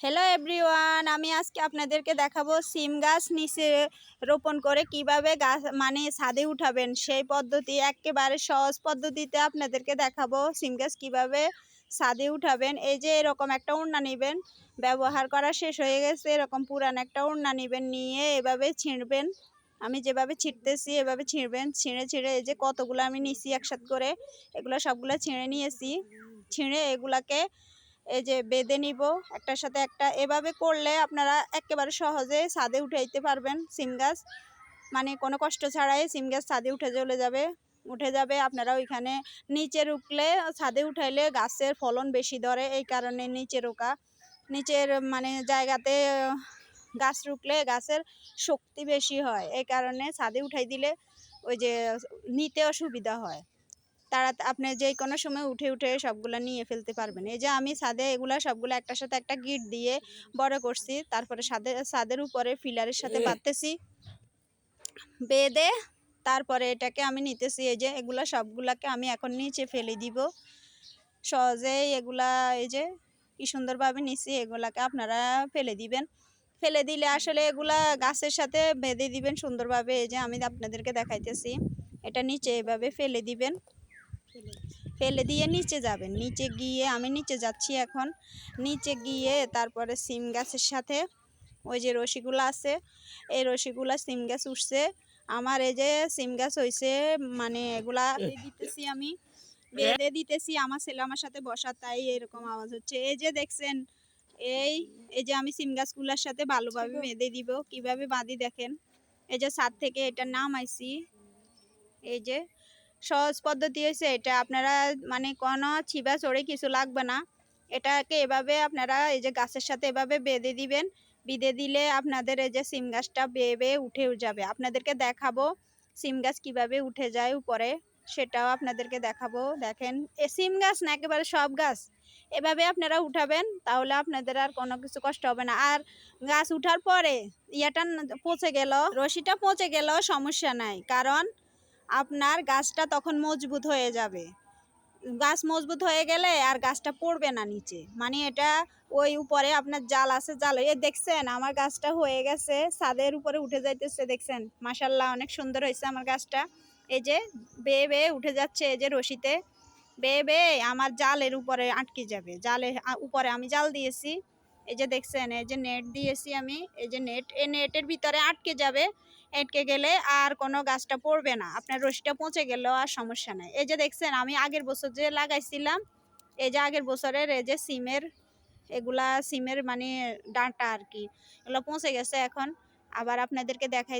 Hello everyone আমি আজকে আপনাদেরকে দেখাবো সিম গাছ নিচে রোপণ করে কীভাবে গাছ মানে ছাদে উঠাবেন। সেই পদ্ধতি, একেবারে সহজ পদ্ধতিতে আপনাদেরকে দেখাবো সিম গাছ কীভাবে ছাদে উঠাবেন। এই যে এরকম একটা উড়না নেবেন, ব্যবহার করা শেষ হয়ে গেছে, এরকম পুরান একটা উড়না নেবেন, নিয়ে এভাবে ছিঁড়বেন। আমি যেভাবে ছিঁড়তেছি, এভাবে ছিঁড়বেন, ছিঁড়ে ছিঁড়ে এই যে কতগুলো আমি নিছি একসাথে করে, এগুলো সবগুলো ছিঁড়ে নিয়েছি। ছিঁড়ে এগুলাকে এই যে বেঁধে নিব, একটার সাথে একটা। এভাবে করলে আপনারা একেবারে সহজে ছাদে উঠাইতে পারবেন সিম গাছ। মানে কোনো কষ্ট ছাড়াই সিম গাছ ছাদে উঠে চলে যাবে। উঠে যাবে, আপনারা ওইখানে নিচে রুকলে ছাদে উঠাইলে গাছের ফলন বেশি ধরে, এই কারণে নিচে রোকা। নিচের মানে জায়গাতে গাছ রুকলে গাছের শক্তি বেশি হয়, এই কারণে ছাদে উঠাই দিলে ওই যে নিতেও সুবিধা হয়। তারা আপনি যে কোনো সময় উঠে উঠে সবগুলো নিয়ে ফেলতে পারবেন। এই যে আমি ছাদে এগুলা সবগুলো একটার সাথে একটা গিট দিয়ে বড় করছি তারপরে ছাদে ছাদের উপরে ফিলারের সাথে বাঁধতেছি বেঁধে তারপরে এটাকে আমি নিতেছি এই যে এগুলা সবগুলাকে আমি এখন নিচে ফেলে দিব। সহজেই এগুলা এই যে কি সুন্দরভাবে নিছি এগুলাকে আপনারা ফেলে দিবেন। ফেলে দিলে আসলে এগুলা গাছের সাথে বেঁধে দিবেন সুন্দরভাবে এই যে আমি আপনাদেরকে দেখাইতেছি। এটা নিচে এভাবে ফেলে দিবেন। ফেলে দিয়ে নিচে যাবেন। নিচে গিয়ে আমি নিচে যাচ্ছি এখন। নিচে গিয়ে তারপরে সিম গাছের সাথে ওই যে রশিগুলো আছে, এই রশিগুলা সিম গাছ উঠছে। আমার এই যে সিম গাছ হয়েছে মানে এগুলা দিতেছি আমি। বেঁধে দিতেছি, আমার ছেলে আমার সাথে বসা, তাই এরকম আওয়াজ হচ্ছে। এই যে দেখছেন, এই এই যে আমি সিম গাছগুলোর সাথে ভালোভাবে বেঁধে দিব। কীভাবে বাঁধি দেখেন? এই যে ছাদ থেকে এটা নাম নামাইছি। এই যে সহজ পদ্ধতি হয়েছে, এটা আপনারা মানে কোনো ছিবা চড়ে কিছু লাগবে না। এটাকে এভাবে আপনারা এই যে গাছের সাথে এভাবে বেঁধে দিবেন, বেঁধে দিলে আপনাদের এই যে সিম গাছটা বেয়ে বেয়ে উঠে যাবে। আপনাদেরকে দেখাবো সিম গাছ কীভাবে উঠে যায় উপরে, সেটাও আপনাদেরকে দেখাবো। দেখেন, এ সিম গাছ না একেবারে সব গাছ, এভাবে আপনারা উঠাবেন, তাহলে আপনাদের আর কোনো কিছু কষ্ট হবে না। আর গাছ উঠার পরে ইয়াটা পচে গেল, রশিটা পচে গেল, সমস্যা নাই। কারণ আপনার গাছটা তখন মজবুত হয়ে যাবে। গাছ মজবুত হয়ে গেলে আর গাছটা পড়বে না নিচে। মানে এটা ওই উপরে আপনার জাল আছে, জাল। এ দেখছেন, আমার গাছটা হয়ে গেছে, ছাদের উপরে উঠে যাইতেছে, দেখছেন? মাসাল্লাহ অনেক সুন্দর হয়েছে আমার গাছটা। এই যে, বেয়ে বেয়ে উঠে যাচ্ছে এই যে রশিতে। বেয়ে বেয়ে আমার জালের উপরে আটকে যাবে। জালের উপরে আমি জাল দিয়েছি। এই যে দেখছেন, এই যে নেট দিয়েছি আমি, এই যে নেট এই নেটের ভিতরে আটকে যাবে, আটকে গেলে আর কোনো গাছটা পড়বে না। আপনার রশিটা পচে গেলেও আর সমস্যা নাই। এই যে দেখছেন, আমি আগের বছর যে লাগাইছিলাম, এই যে আগের বছরের এই যে সিমের, এগুলা সিমের মানে ডাঁটা আর কি, এগুলো পৌঁছে গেছে এখন। আবার আপনাদেরকে দেখাই